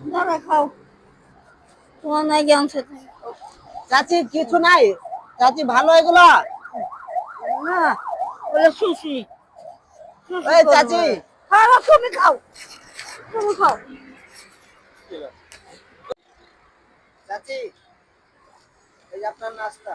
দাঁড়া খাও। তোমার নাই জ্ঞান চাচি কিছু নাই। চাচি ভালো এগুলো? না বলে সুশি সুশি এই চাচি। খাও তুমি খাও। তুমি খাও। চাচি এই আপনার নাস্তা।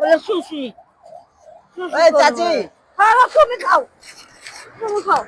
বলে সুশি এই। চাচি। খাও তুমি খাও তুমি খাও